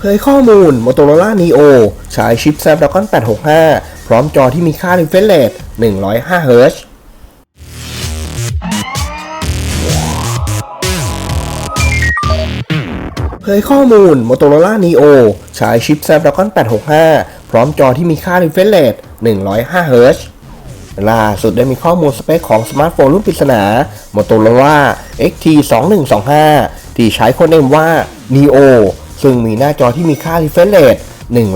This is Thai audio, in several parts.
เผยข้อมูล Motorola Neo ใช้ชิป Snapdragon 865 พร้อมจอที่มีค่า refresh rate 105 Hz เผยข้อมูล Motorola Neo ใช้ชิป Snapdragon 865 พร้อมจอที่มีค่า refresh rate 105 Hz ล่าสุดได้มีข้อมูลสเปคของสมาร์ทโฟนรุ่นปริศนา Motorola XT 2125ที่ใช้โค้ดเนมว่า Neo ซึ่งมีหน้าจอที่มีค่า refresh rate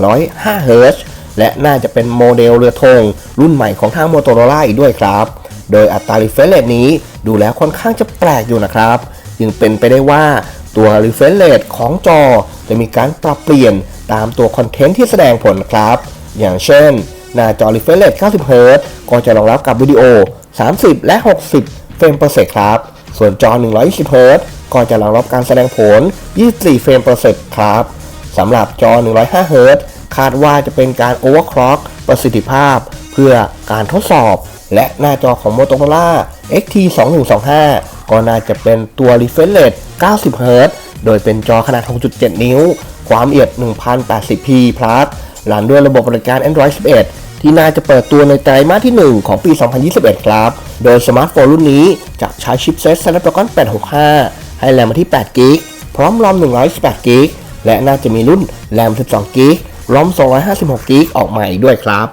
105 Hz และน่าจะเป็นโมเดลเรือธงรุ่นใหม่ของทาง Motorola อีกด้วยครับ โดยอัตรา refresh rate นี้ดูแล้วค่อนข้างจะแปลกอยู่นะครับ จึงเป็นไปได้ว่าตัว refresh rate ของจอจะมีการปรับเปลี่ยนตามตัวคอนเทนต์ที่แสดงผลครับ อย่างเช่น หน้าจอ refresh rate 90 Hz ก็จะรองรับกับวิดีโอ 30 และ 60 เฟรม per second ครับ ส่วนจอ 120 Hz ก็จะรองรับการแสดงผล 24 เฟรม per second ครับสำหรับจอ 105 Hz คาดว่าจะเป็นการ overclock ประสิทธิภาพ เพื่อการทดสอบ และหน้าจอของ Motorola XT 2125 ก็น่าจะเป็นตัว refresh rate 90 Hz โดยเป็นจอขนาด 6.7 นิ้ว ความละเอียด 1080p plus รันด้วยระบบบริการ Android 11 ที่น่าจะเปิดตัวในไตรมาสที่ 1 ของปี 2021 ครับ โดยสมาร์ทโฟนรุ่นนี้จะใช้ชิปเซ็ต Snapdragon 865 ให้แรมมาที่8 g b พร้อมรอม128กิกและน่าจะมีรุ่นแรม12กิกรอม256กิกออกมาอีกด้วยครับ